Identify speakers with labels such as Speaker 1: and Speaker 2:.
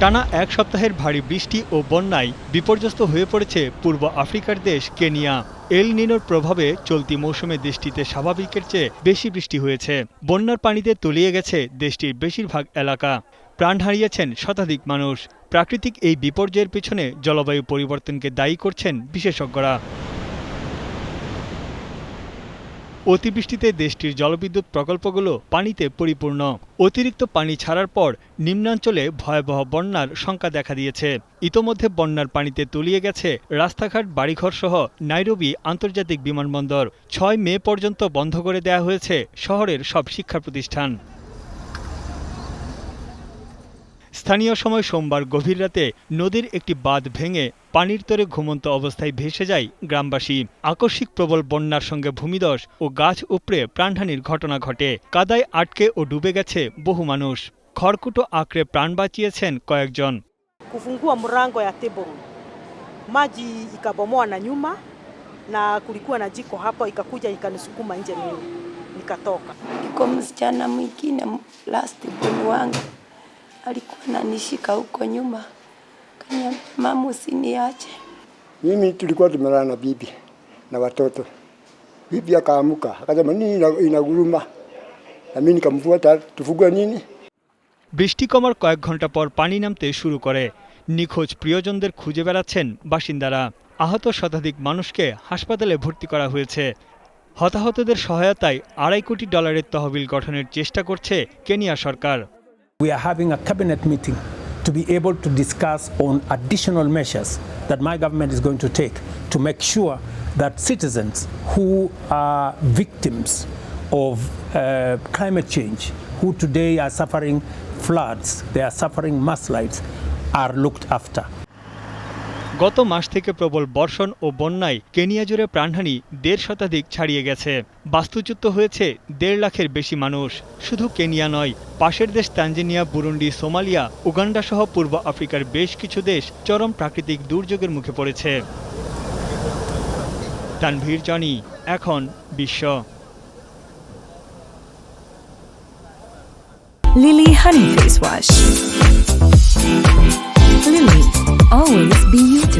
Speaker 1: টানা এক সপ্তাহের ভারী বৃষ্টি ও বন্যায় বিপর্যস্ত হয়ে পড়েছে পূর্ব আফ্রিকার দেশ, কেনিয়া। এল নিনোর প্রভাবে চলতি মৌসুমে দেশটিতে স্বাভাবিকের চেয়ে বেশি বৃষ্টি হয়েছে। বন্যার পানিতে তলিয়ে গেছে দেশটির বেশিরভাগ এলাকা। প্রাণ হারিয়েছেন শতাধিক মানুষ। প্রাকৃতিক এই বিপর্যয়ের পিছনে জলবায়ু পরিবর্তনকে দায়ী করছেন বিশেষজ্ঞরা। অতিবৃষ্টিতে দেশটির জলবিদ্যুৎ প্রকল্পগুলো পানিতে পরিপূর্ণ। অতিরিক্ত পানি ছাড়ার পর নিম্নাঞ্চলে ভয়াবহ বন্যার শঙ্কা দেখা দিয়েছে। ইতোমধ্যে বন্যার পানিতে তলিয়ে গেছে রাস্তাঘাট বাড়িঘর সহ নাইরোবি আন্তর্জাতিক বিমানবন্দর। ছয় মে পর্যন্ত বন্ধ করে দেয়া হয়েছে শহরের সব শিক্ষা প্রতিষ্ঠান স্থানীয় সময় সোমবার গভীর রাতে নদীর একটি বাঁধ ভেঙে পানির তরে ঘুমন্ত অবস্থায় ভেসে যায় গ্রামবাসী। আকস্মিক প্রবল বন্যার সঙ্গে ভূমিদশ ও গাছ উপড়ে প্রাণহানির ঘটনা ঘটে। কাদায় আটকে ও ডুবে গেছে বহু মানুষ। খড়কুটো আঁকড়ে প্রাণ বাঁচিয়েছেন কয়েকজন।
Speaker 2: Nikatoka.
Speaker 3: Kiko msichana mwingine last mpeni wangu. Alikuwa ananishika huko nyuma, kaniambia mama, usiniache.
Speaker 4: Mimi tulikuwa tumelala na bibi na watoto. Bibi akaamuka akasema nini inaguruma, na mimi nikamfuata, tufugue nini?
Speaker 1: বৃষ্টি কমার কয়েক ঘণ্টা পর পানি নামতে শুরু করে নিখোঁজ প্রিয়জনদের খুঁজে বেড়াচ্ছেন বাসিন্দারা আহত শতাধিক মানুষকে হাসপাতালে ভর্তি করা হয়েছে হতাহতদের সহায়তায় আড়াই কোটি ডলারের তহবিল গঠনের চেষ্টা করছে কেনিয়া সরকার
Speaker 5: We are having a cabinet meeting to be able to discuss on additional measures that my government is going to take to make sure that citizens who are victims of uh, climate change, who today are suffering floods, they are suffering mudslides, are looked after.
Speaker 1: গত মাস থেকে প্রবল বর্ষণ ও বন্যায় Kenya জুড়ে প্রাণহানি দেড় শতাধিক ছাড়িয়ে গেছে। বাস্তুচ্যুত হয়েছে দেড় লাখের বেশি মানুষ। শুধু কেনিয়া নয়, পাশের দেশ তানজানিয়া, বুরুন্ডি, সোমালিয়া, উগান্ডা সহ পূর্ব আফ্রিকার বেশ কিছু দেশ চরম প্রাকৃতিক দুর্যোগের মুখে পড়েছে। তানভীর জনি, এখন বিশ্ব।
Speaker 6: Lily Honey Face Wash.